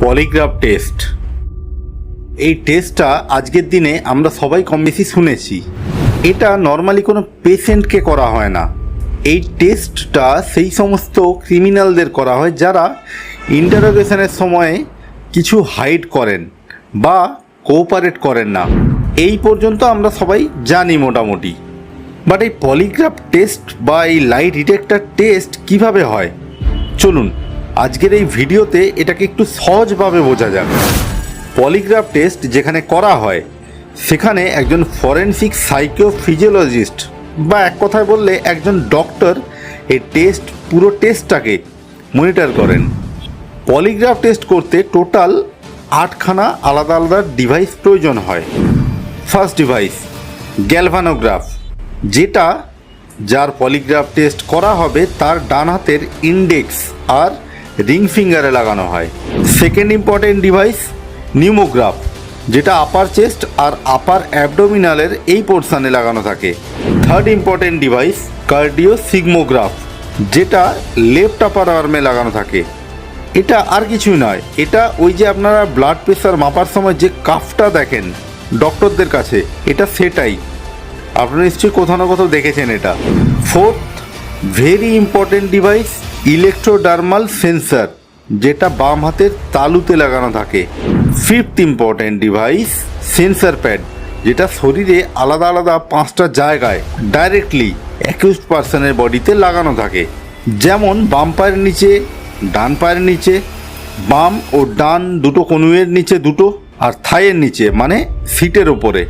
Polygraph test. এই টেস্টটা আজকের দিনে আমরা সবাই কম বেশি শুনেছি। এটা নর্মালি কোনো পেশেন্টকে করা হয় না। এই টেস্টটা সেই সমস্ত ক্রিমিনালদের করা হয় যারা ইন্টারোগেশনের সময়ে কিছু হাইড করেন বা কোঅপারেট করেন না। এই পর্যন্ত আমরা সবাই জানি মোটামুটি। বাট এই পলিগ্রাফ টেস্ট বা এই লাইট ডিটেক্টর টেস্ট কীভাবে হয়? চলুন আজকের এই ভিডিওতে এটাকে একটু সহজভাবে বোঝা যাক। পলিগ্রাফ টেস্ট যেখানে করা হয়, সেখানে একজন ফরেনসিক সাইকোফিজিওলজিস্ট বা এক কথায় বললে একজন ডক্টর এই টেস্ট, পুরো টেস্টটাকে মনিটর করেন। পলিগ্রাফ টেস্ট করতে টোটাল আটখানা আলাদা আলাদা ডিভাইস প্রয়োজন হয়। ফার্স্ট ডিভাইস, গ্যালভানোগ্রাফ, যেটা যার পলিগ্রাফ টেস্ট করা হবে তার ডান হাতের ইন্ডেক্স আর রিং ফিঙ্গারে লাগানো হয়। সেকেন্ড ইম্পর্টেন্ট ডিভাইস নিউমোগ্রাফ যেটা আপার চেস্ট আর আপার অ্যাবডোমিনালের এই পোর্শানে লাগানো থাকে। Third important device cardio sphygmograph যেটা লেফট আপার আর্মে লাগানো থাকে। এটা আর কিছুই নয়, এটা ওই যে আপনারা ব্লাড প্রেশার মাপার সময় যে কাফটা দেখেন ডক্টরদের কাছে, এটা সেটাই। আপনারা নিশ্চয়ই কোথাও না কোথাও দেখেছেন এটা। Fourth very important device electrodermal sensor, যেটা বাম হাতের তালুতে লাগানো থাকে। Fifth important device, sensor pad, যেটা শরীরে আলাদা আলাদা পাঁচটা জায়গায় ডাইরেক্টলি অ্যাকিউজড পার্সনের বডিতে লাগানো থাকে। যেমন বাম পায়ের নিচে, ডান পায়ের নিচে, বাম ও ডান দুটো কনুয়ের নিচে দুটো, আর থাইয়ের নিচে মানে সিটের ওপরে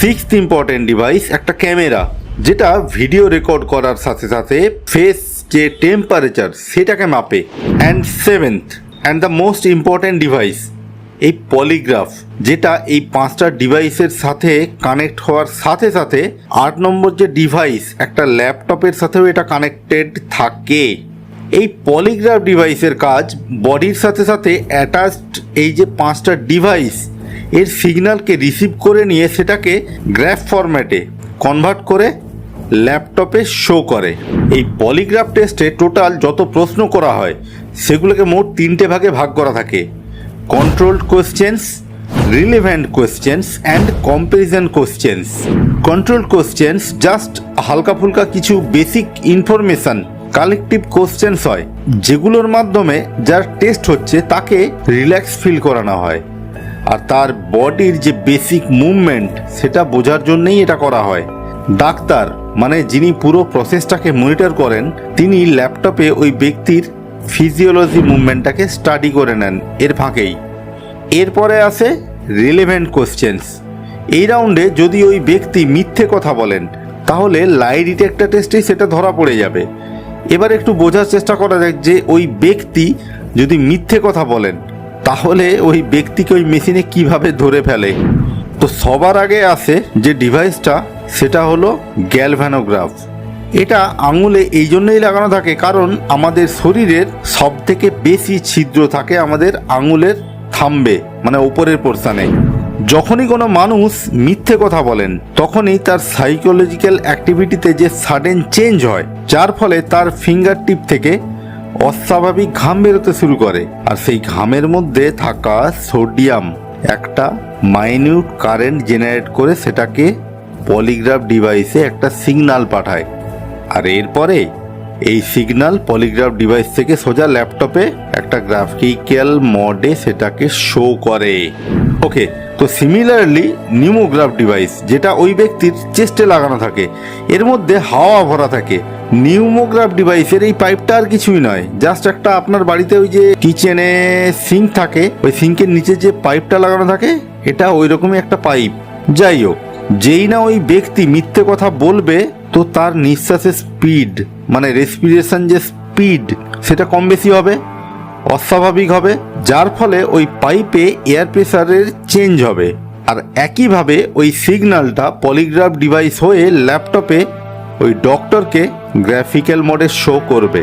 সিক্সথ ইম্পর্টেন্ট ডিভাইস, একটা ক্যামেরা, যেটা ভিডিও রেকর্ড করার সাথে সাথে ফেস যে টেম্পারেচার সেটাকে মাপে and seventh and the most important device এই পলিগ্রাফ যেটা এই পাঁচটা ডিভাইসের সাথে কানেক্ট হওয়ার সাথে সাথে আট নম্বর যে ডিভাইস একটা ল্যাপটপের সাথেও এটা কানেক্টেড থাকে। এই পলিগ্রাফ ডিভাইসের কাজ বডির সাথে সাথে অ্যাটাচড এই যে পাঁচটা ডিভাইস এর সিগন্যালকে রিসিভ করে নিয়ে সেটাকে গ্র্যাফ ফরম্যাটে কনভার্ট করে ল্যাপটপে শো করে। এই পলিগ্রাফ টেস্টে টোটাল যত প্রশ্ন করা হয়, সেগুলোকে মোট তিনটে ভাগে ভাগ করা থাকে। Controlled questions relevant questions and comparison questions control questions just হালকা ফুলকা কিছু বেসিক ইনফরমেশন কালেকটিভ কোশ্চেন্স হয়, যেগুলোর মাধ্যমে যার টেস্ট হচ্ছে তাকে রিল্যাক্স ফিল করানো হয়। আর তার বডির যে বেসিক মুভমেন্ট সেটা বোঝার জন্যেই এটা করা হয়। ডাক্তার মানে যিনি পুরো প্রসেসটাকে মনিটর করেন, তিনি ল্যাপটপে ওই ব্যক্তির ফিজিওলজি মুভমেন্টটাকে স্টাডি করে নেন, এর ফাঁকেই। এরপরে আসে রিলেভেন্ট কোশ্চেন্স। এই রাউন্ডে যদি ওই ব্যক্তি মিথ্যে কথা বলেন, তাহলে লাই ডিটেক্টর টেস্টেই সেটা ধরা পড়ে যাবে। এবার একটু বোঝার চেষ্টা করা যাক যে ওই ব্যক্তি যদি মিথ্যে কথা বলেন, তাহলে ওই ব্যক্তিকে ওই মেশিনে কীভাবে ধরে ফেলে? তো সবার আগে আসে যে ডিভাইসটা সেটা হলো গ্যালভ্যানোগ্রাফ এটা আঙুলে এই জন্যই লাগানো থাকে কারণ আমাদের শরীরের সব থেকে বেশি ছিদ্র থাকে আমাদের আঙুলের থাম্বে মানে ওপরের পোর্শনে যখনই কোনো মানুষ মিথ্যে কথা বলেন, তখনই তার সাইকোলজিক্যাল অ্যাক্টিভিটিতে যে সাডেন চেঞ্জ হয়, যার ফলে তার ফিঙ্গার টিপ থেকে অস্বাভাবিক ঘাম বেরোতে শুরু করে। আর সেই ঘামের মধ্যে থাকা সোডিয়াম একটা মাইনিউট কারেন্ট জেনারেট করে সেটাকে পলিগ্রাফ ডিভাইসে একটা সিগনাল পাঠায়। আর এরপরে এই সিগনাল পলিগ্রাফ ডিভাইস থেকে সোজা ল্যাপটপে একটা গ্রাফিক্যাল মডে সেটাকে শো করে। ওকে, তো সিমিলারলি নিউমোগ্রাফ ডিভাইস, যেটা ওই ব্যক্তির চেস্টে লাগানো থাকে, এর মধ্যে হাওয়া ভরা থাকে। নিউমোগ্রাফ ডিভাইসের এই পাইপটা আর কিছুই নয়, জাস্ট একটা আপনার বাড়িতে ওই যে কিচেনে সিঙ্ক থাকে, ওই সিঙ্কের নিচে যে পাইপটা লাগানো থাকে, এটা ওই রকমই একটা পাইপ। যাই হোক যেই না ওই ব্যক্তি মিথ্যে কথা বলবে, তো তার নিঃশ্বাসের স্পিড মানে রেসপিরেশন যে স্পিড সেটা কম বেশি হবে, অস্বাভাবিক হবে, যার ফলে ওই পাইপে এয়ার প্রেসারের চেঞ্জ হবে। আর একইভাবে ওই সিগন্যালটা পলিগ্রাফ ডিভাইস হয়ে ল্যাপটপে ওই ডক্টরকে গ্রাফিক্যাল মোডে শো করবে।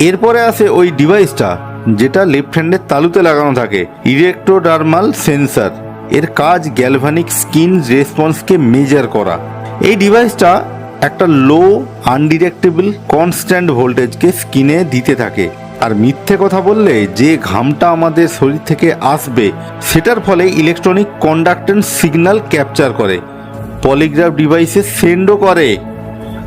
এরপরে আসে ওই ডিভাইসটা যেটা লেফট হ্যান্ডের তালুতে লাগানো থাকে ইলেকট্রোডার্মাল সেন্সার এর কাজ গ্যালভানিক স্কিন রেসপন্সকে মেজার করা। এই ডিভাইসটা একটা লো আনডিরেক্টেবল কনস্ট্যান্ট ভোল্টেজকে স্কিনে দিতে থাকে। আর মিথ্যে কথা বললে যে ঘামটা আমাদের শরীর থেকে আসবে, সেটার ফলে ইলেকট্রনিক কন্ডাক্টেন্স সিগন্যাল ক্যাপচার করে। পলিগ্রাফ ডিভাইসে সেন্ডও করে।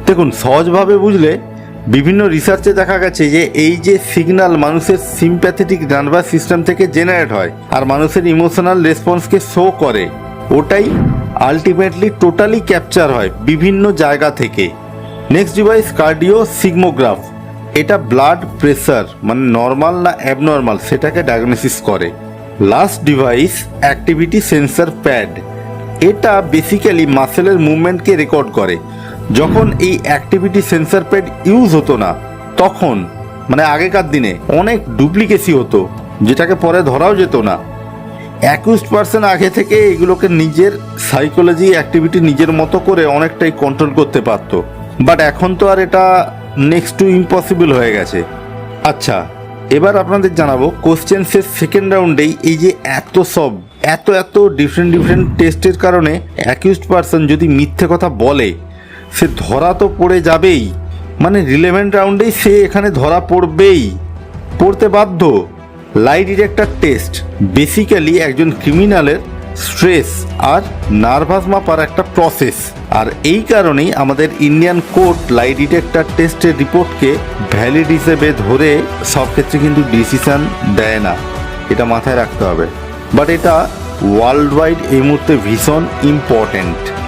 দেখুন, সহজভাবে বুঝলে বিভিন্ন রিসার্চে দেখা গেছে যে এই যে সিগন্যাল মানুষের সিম্প্যাথেটিক নার্ভাস সিস্টেম থেকে জেনারেট হয় আর মানুষের ইমোশনাল রেসপন্সকে শো করে, ওটাই আলটিমেটলি টোটালি ক্যাপচার হয় বিভিন্ন জায়গা থেকে। নেক্সট ডিভাইস কার্ডিও সিগমোগ্রাফ এটা ব্লাড প্রেসার মানে নর্মাল না অ্যাবনর্মাল সেটাকে ডায়াগনোসিস করে। Last device activity sensor pad এটা বেসিক্যালি মাসেলের মুভমেন্টকে রেকর্ড করে। যখন এই অ্যাক্টিভিটি সেন্সর প্যাড ইউজ হতো না, তখন মানে আগেকার দিনে অনেক ডুপ্লিকেসি হতো, যেটাকে পরে ধরাও যেত না। একুশ পার্সেন্ট আগে থেকে এগুলোকে নিজের সাইকোলজি অ্যাক্টিভিটি নিজের মতো করে অনেকটাই কন্ট্রোল করতে পারতো। বাট এখন তো আর এটা নেক্সট টু ইম্পসিবল হয়ে গেছে। আচ্ছা এবার আপনাদের জানাব কোশ্চেন্সের সেকেন্ড রাউন্ডেই এই যে এত সব, এত এত ডিফারেন্ট ডিফারেন্ট টেস্টের কারণে অ্যাকিউজড পার্সন যদি মিথ্যে কথা বলে সে ধরা তো পড়ে যাবেই। মানে রিলেভেন্ট রাউন্ডেই সে এখানে ধরা পড়বেই। পড়তে বাধ্য। লাই ডিটেক্টর টেস্ট বেসিক্যালি একজন ক্রিমিনালের স্ট্রেস আর নার্ভাস মাপার একটা প্রসেস আর এই কারণেই আমাদের ইন্ডিয়ান কোর্ট লাই ডিটেক্টর টেস্টের রিপোর্টকে ভ্যালিড হিসেবে ধরে সব ক্ষেত্রে কিন্তু ডিসিশন দেয় না। এটা মাথায় রাখতে হবে। বাট এটা ওয়ার্ল্ড ওয়াইড এই মুহূর্তে ভীষণ ইম্পর্ট্যান্ট